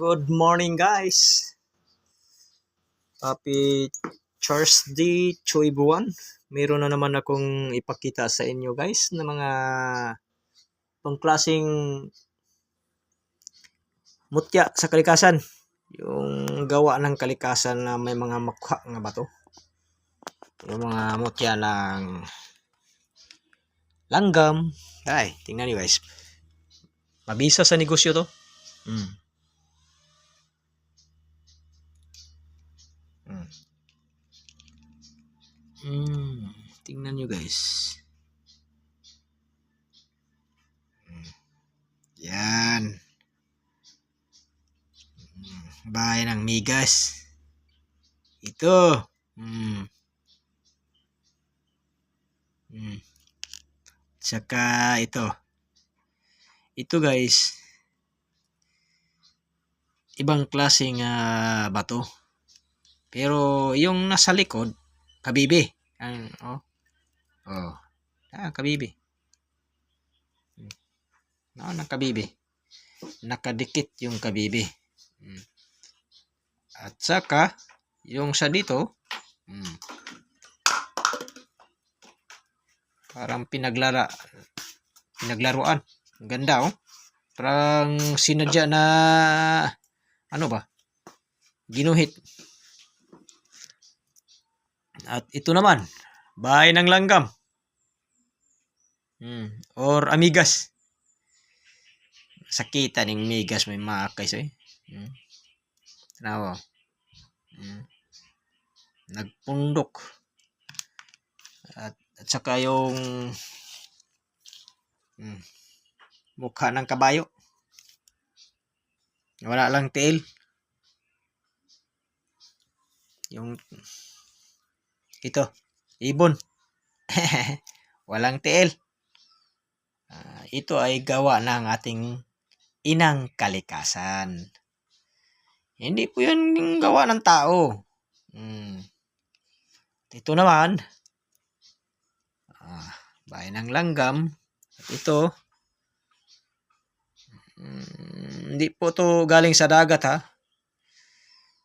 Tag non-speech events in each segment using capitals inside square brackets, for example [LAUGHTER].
Good morning guys. Happy Thursday, Choibuan. Meron na naman akong ipakita sa inyo guys na mga pangklasing mutya sa kalikasan. Yung gawa ng kalikasan na may mga makha nga bato. Yung mga mutya ng langgam. Ay, tingnan niyo guys. Mabisa sa negosyo to. Mm. Mm. Tingnan nyo guys. Mm. Yan. Mm. Bahay ng migas. Ito. Mm. Mm. Tsaka ito. Ito guys. Ibang klaseng ah, bato. Pero yung nasa likod, kabibi. Ang, oh. Oh. Ah, kabibi. Hmm. No, nakabibi. Nakadikit yung kabibi. Hmm. At saka, yung sa dito, hmm. parang pinaglara, pinaglaruan. Ang ganda, oh. Parang sinadya na, ano ba? Ginuhit. At ito naman, bahay ng langgam. Hmm. Or amigas. Sakita ng migas may makay sa eh. Hmm. Tanawa. Hmm. Nagpundok. At, at saka yung hmm, mukha ng kabayo. Wala lang tail. Yung ito, ibon. [LAUGHS] Walang tiil. Ah, ito ay gawa ng ating inang kalikasan. Hindi po yan gawa ng tao. Hmm. Ito naman, ah, bahay ng langgam. At ito, hmm, hindi po to galing sa dagat ha.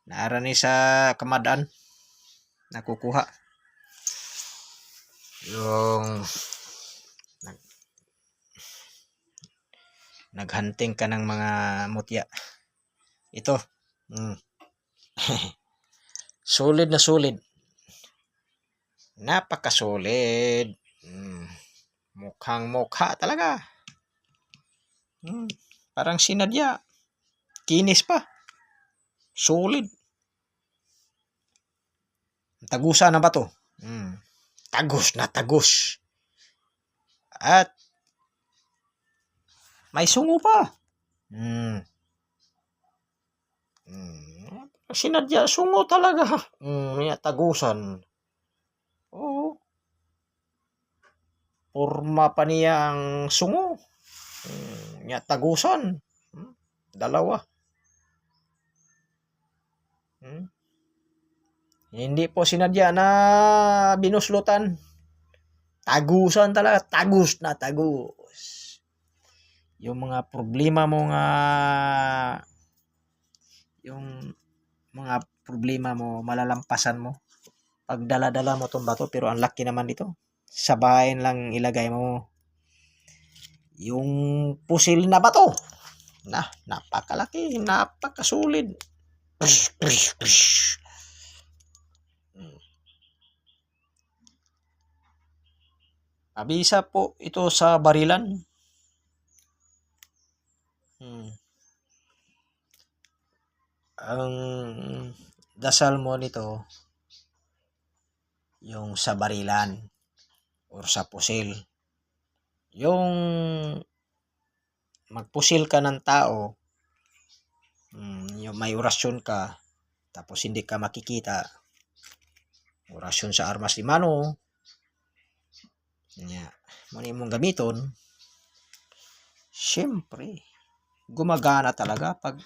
Naarani sa kamadaan. Nakukuha yung nag, naghunting ka ng mga mutya. Ito. Mm. [LAUGHS] solid na solid. Napaka-solid. Mm. Mukhang mukha talaga. Mm. Parang sinadya. Kinis pa. Solid. Tagusa na ba to? Tagos na tagos. At may sungo pa. Hmm. Hmm. Sinadya, sungo talaga. Hmm, niya tagusan. Oo. Porma pa niya ang sungo. Hmm, niya tagusan. Hmm. Dalawa. Hmm. Hindi po sinadya na binuslutan. Tagusan talaga. Tagus na tagus. Yung mga problema mo nga yung mga problema mo, malalampasan mo. Pag dala-dala mo itong bato, pero ang laki naman dito. Sa bahayan lang ilagay mo yung pusil na bato. Na, napakalaki, napakasulid. Psh, psh, psh. Abisa po ito sa barilan. Hmm. Ang dasal mo nito yung sa barilan or sa pusil. Yung magpusil ka ng tao, hmm, yung may orasyon ka, tapos hindi ka makikita, orasyon sa armas ni Mano, nya mo mong gamiton syempre gumagana talaga pag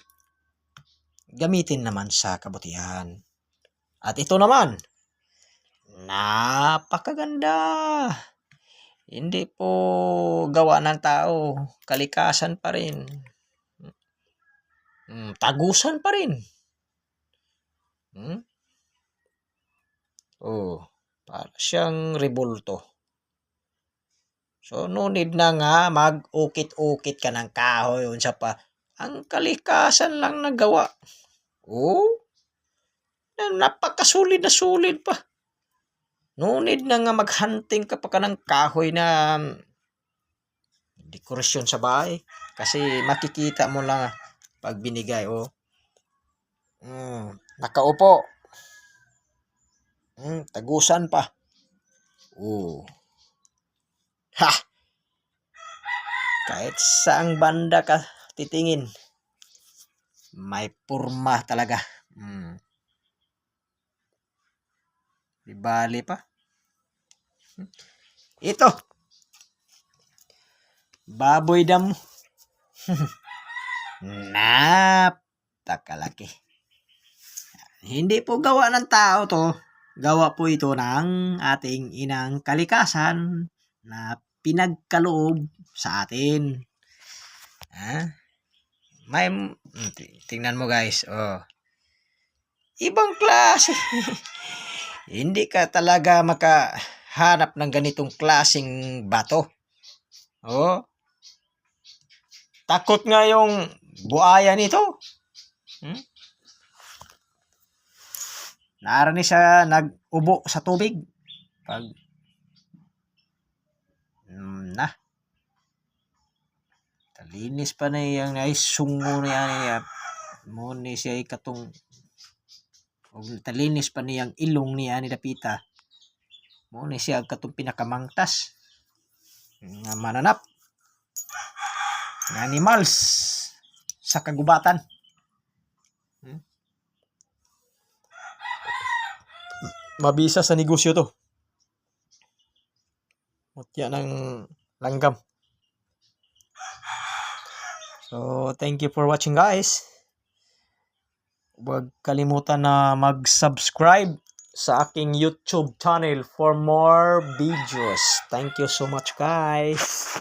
gamitin naman sa kabutihan at ito naman napakaganda hindi po gawa ng tao kalikasan pa rin Mm, tagusan pa rin. Hmm? Oh, para siyang rebulto. So, no need na nga mag-ukit-ukit ka ng kahoy yun sa pa. Ang kalikasan lang nagawa. Oh, na- napakasulid na sulid pa. No need na nga maghunting ka pa ka ng kahoy na um, dekorasyon sa bahay. Kasi makikita mo lang pag binigay, oh. Mm, nakaupo. Mm, tagusan pa. Oh. Ha! Kahit saang banda ka titingin, may purma talaga. Mm. Di pa. Ito. Baboy dam. [LAUGHS] Napakalaki. Hindi po gawa ng tao to. Gawa po ito ng ating inang kalikasan na pinagkaloob sa atin. Ha? May, mm, ti- tingnan mo guys, oh. Ibang klase. [LAUGHS] Hindi ka talaga makahanap ng ganitong klasing bato. Oh. Takot nga yung buaya nito. Hmm? Naarani siya nag-ubo sa tubig. Pag na. Talinis pa na yung naisungo niya niya. Mo ni siya ikatong talinis pa niyang ilong niya ni Dapita. Mo ni siya katong pinakamangtas. Nga mananap. Ng animals sa kagubatan. Hmm? Mabisa sa negosyo to. Mutya ng langgam. So, thank you for watching guys. Huwag kalimutan na mag-subscribe sa aking YouTube channel for more videos. Thank you so much guys.